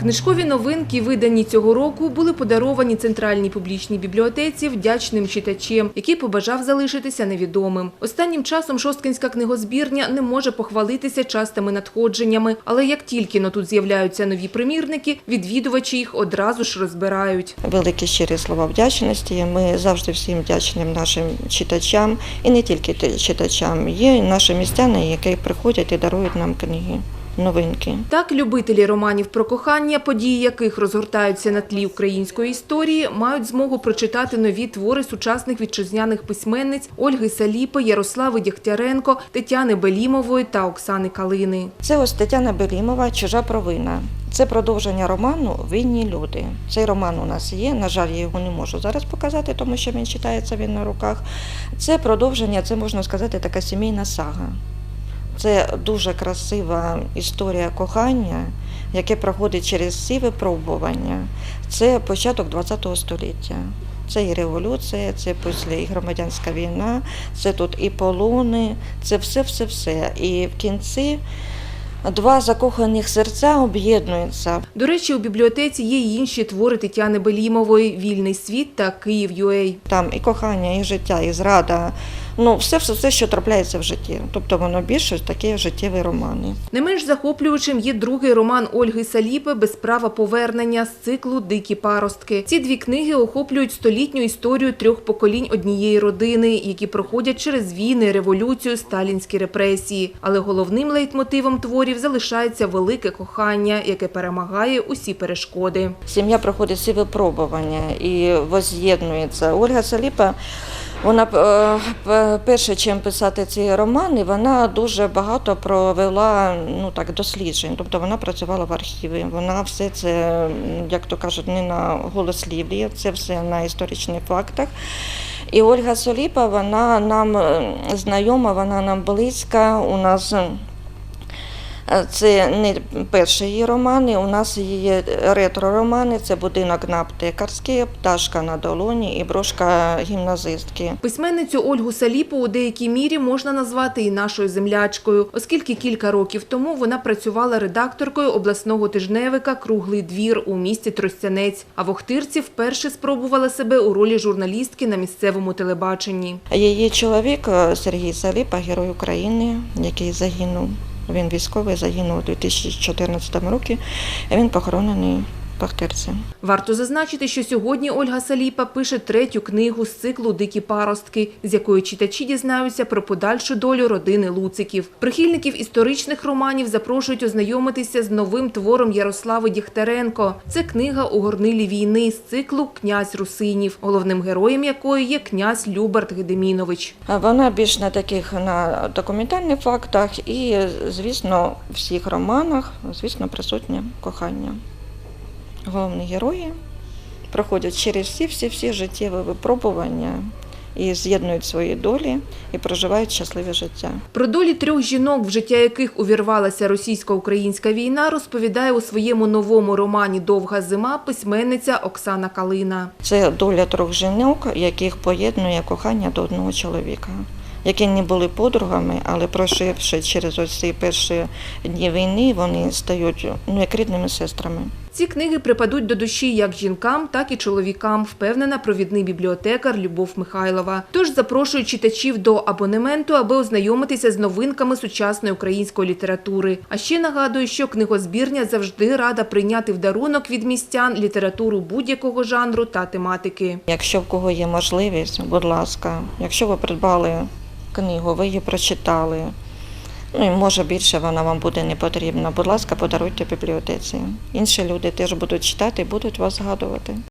Книжкові новинки, видані цього року, були подаровані Центральній публічній бібліотеці вдячним читачем, який побажав залишитися невідомим. Останнім часом Шосткинська книгозбірня не може похвалитися частими надходженнями, але як тільки но тут з'являються нові примірники, відвідувачі їх одразу ж розбирають. Великі щирі слова вдячності. Ми завжди всім вдячні нашим читачам і не тільки читачам. Є наші містяни, які приходять і дарують нам книги, новинки. Так, любителі романів про кохання, події яких розгортаються на тлі української історії, мають змогу прочитати нові твори сучасних вітчизняних письменниць Ольги Саліпи, Ярослави Дягтяренко, Тетяни Белімової та Оксани Калини. Це ось Тетяна Белімова Чужа провина. Це продовження роману Винні люди. Цей роман у нас є. На жаль, я його не можу зараз показати, тому що він читається він на руках. Це продовження, це можна сказати, така сімейна сага. Це дуже красива історія кохання, яке проходить через всі випробування. Це початок ХХ століття. Це і революція, це після і громадянська війна, це тут і полони, це все-все-все. І в кінці два закоханих серця об'єднуються. До речі, у бібліотеці є й інші твори Тетяни Белімової «Вільний світ» та «Київ Юей». Там і кохання, і життя, і зрада. Ну, все, все, все, що трапляється в житті. Тобто воно більше такі життєві романи. Не менш захоплюючим є другий роман Ольги Саліпи «Без права повернення» з циклу «Дикі паростки». Ці дві книги охоплюють столітню історію трьох поколінь однієї родини, які проходять через війни, революцію, сталінські репресії. Але головним лейтмотивом творів залишається велике кохання, яке перемагає усі перешкоди. Сім'я проходить всі випробування і воз'єднується. Ольга Саліпа, вона е, перше, чим писати ці романи, вона дуже багато провела ну так досліджень. Тобто вона працювала в архіві. Вона все це, як то кажуть, не на голослів'ї, це все на історичних фактах. І Ольга Соліпа, вона нам е, знайома, вона нам близька. У нас це не перші її романи. У нас є ретро-романи. Це будинок на аптекарській, пташка на долоні і брошка гімназистки. Письменницю Ольгу Саліпу у деякій мірі можна назвати і нашою землячкою, оскільки кілька років тому вона працювала редакторкою обласного тижневика Круглий двір у місті Тростянець. А в Охтирці вперше спробувала себе у ролі журналістки на місцевому телебаченні. Її чоловік е, Сергій Саліпа, герой України, який загинув. Він військовий загинув у 2014 році. Він похоронений в Варто зазначити, що сьогодні Ольга Саліпа пише третю книгу з циклу Дикі паростки, з якої читачі дізнаються про подальшу долю родини Луциків. Прихильників історичних романів запрошують ознайомитися з новим твором Ярослави Дігтяренко. Це книга у горнилі війни з циклу Князь Русинів, головним героєм якої є князь Любарт Гедемінович. Вона більш на таких на документальних фактах і, звісно, в всіх романах, звісно, присутнє кохання. Головні герої проходять через всі-всі-всі життєві випробування і з'єднують свої долі і проживають щасливе життя. Про долі трьох жінок, в життя яких увірвалася російсько-українська війна, розповідає у своєму новому романі Довга зима письменниця Оксана Калина. Це доля трьох жінок, яких поєднує кохання до одного чоловіка, які не були подругами, але проживши через ось ці перші дні війни, вони стають ну, як рідними сестрами. Ці книги припадуть до душі як жінкам, так і чоловікам, впевнена провідний бібліотекар Любов Михайлова. Тож запрошую читачів до абонементу, аби ознайомитися з новинками сучасної української літератури. А ще нагадую, що книгозбірня завжди рада прийняти в дарунок від містян літературу будь-якого жанру та тематики. Якщо в кого є можливість, будь ласка, якщо ви придбали книгу, ви її прочитали, ну і може більше вона вам буде не потрібна, будь ласка, подаруйте бібліотеці. Інші люди теж будуть читати і будуть вас згадувати.